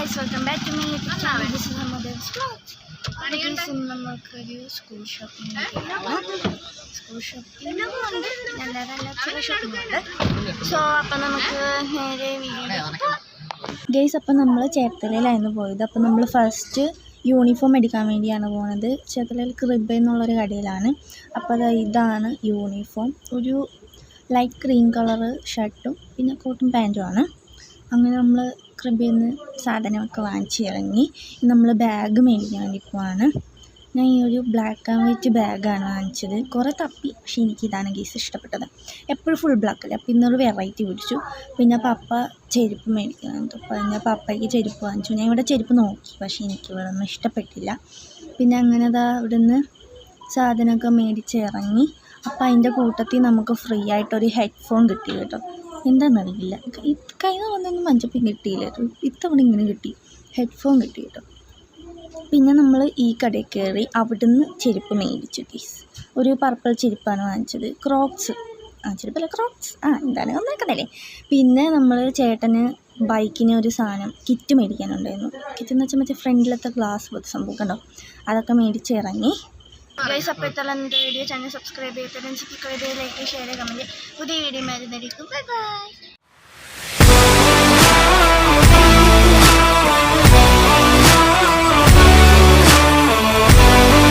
Guys welcome back to shopping. നമുക്കൊരു school shopping school shopping നല്ല നല്ല ചില ഷോപ്പിംഗ് ഉണ്ട് സോ അപ്പം നമുക്ക് നേരെ ഗൈസ് അപ്പം നമ്മൾ ചേർത്തലയിലായിരുന്നു പോയത്. അപ്പം നമ്മൾ ഫസ്റ്റ് യൂണിഫോം എടുക്കാൻ വേണ്ടിയാണ് പോണത്. ചേർത്തലയിൽ ക്രിബ് എന്നുള്ളൊരു കടയിലാണ്. അപ്പോൾ അത് ഇതാണ് യൂണിഫോം ഒരു ലൈറ്റ് ക്രീം കളറ് ഷർട്ടും പിന്നെ കോട്ടൺ പാന്റുമാണ് അങ്ങനെ നമ്മൾ ക്രിബിൽ നിന്ന് സാധനമൊക്കെ വാങ്ങിച്ച് ഇറങ്ങി നമ്മൾ ബാഗ് മേടിക്കാൻ വേണ്ടി പോവാണ്. ഞാൻ ഈ ഒരു ബ്ലാക്ക് ആൻഡ് വൈറ്റ് ബാഗാണ് വാങ്ങിച്ചത്. കുറേ തപ്പി പക്ഷേ എനിക്ക് ഇതാണ് ഗീസ് ഇഷ്ടപ്പെട്ടത്. എപ്പോഴും ഫുൾ ബ്ലാക്ക് അല്ലേ? അപ്പോൾ ഇന്നൊരു വെറൈറ്റി പിടിച്ചു. പിന്നെ പപ്പ ചെരുപ്പ് മേടിക്കണം അപ്പോൾ ഞാൻ പപ്പയ്ക്ക് ചെരുപ്പ് വാങ്ങിച്ചു. ഞാൻ ഇവിടെ ചെരുപ്പ് നോക്കി പക്ഷേ എനിക്ക് ഇവിടെ ഒന്നും ഇഷ്ടപ്പെട്ടില്ല. പിന്നെ അങ്ങനെ അതാ ഇവിടെ നിന്ന് സാധനമൊക്കെ മേടിച്ച് ഇറങ്ങി. അപ്പോൾ അതിന്റെ കൂട്ടത്തിൽ നമുക്ക് ഫ്രീ ആയിട്ടൊരു ഹെഡ്ഫോൺ കിട്ടി കേട്ടോ. എന്താണെന്നറിയില്ല കഴിഞ്ഞ വന്നൊന്നും മഞ്ചപ്പം കിട്ടിയില്ലായിരുന്നു ഇത്തവണ ഇങ്ങനെ കിട്ടി. ഹെഡ്ഫോൺ കിട്ടി കേട്ടോ. പിന്നെ നമ്മൾ ഈ കടയിൽ കയറി അവിടുന്ന് ചെരുപ്പ് മേടിച്ചു ഗീസ് ഒരു പർപ്പിൾ ചെരുപ്പാണ് വാങ്ങിച്ചത്. ക്രോക്സ് ആ ചെരുപ്പല്ല ക്രോക്സ് ആ എന്താണ് ഒന്നേക്കണല്ലേ പിന്നെ നമ്മൾ ചേട്ടന് ബൈക്കിന് ഒരു സാധനം കിറ്റ് മേടിക്കാനുണ്ടായിരുന്നു. കിറ്റ് എന്ന് വെച്ചാൽ മറ്റേ ഫ്രണ്ടിലത്തെ ഗ്ലാസ് പോലത്തെ സംഭവം കണ്ടോ? അതൊക്കെ മേടിച്ച് ഇറങ്ങി ഗൈസ് അപ്പോഴത്തുള്ള എൻ്റെ വീഡിയോ ചാനൽ സബ്സ്ക്രൈബ് ചെയ്തിട്ട് ലൈക്ക് ഷെയർ കമൻറ്റ് പുതിയ വീഡിയോ വരുന്നതായിരിക്കും ബൈ ബൈ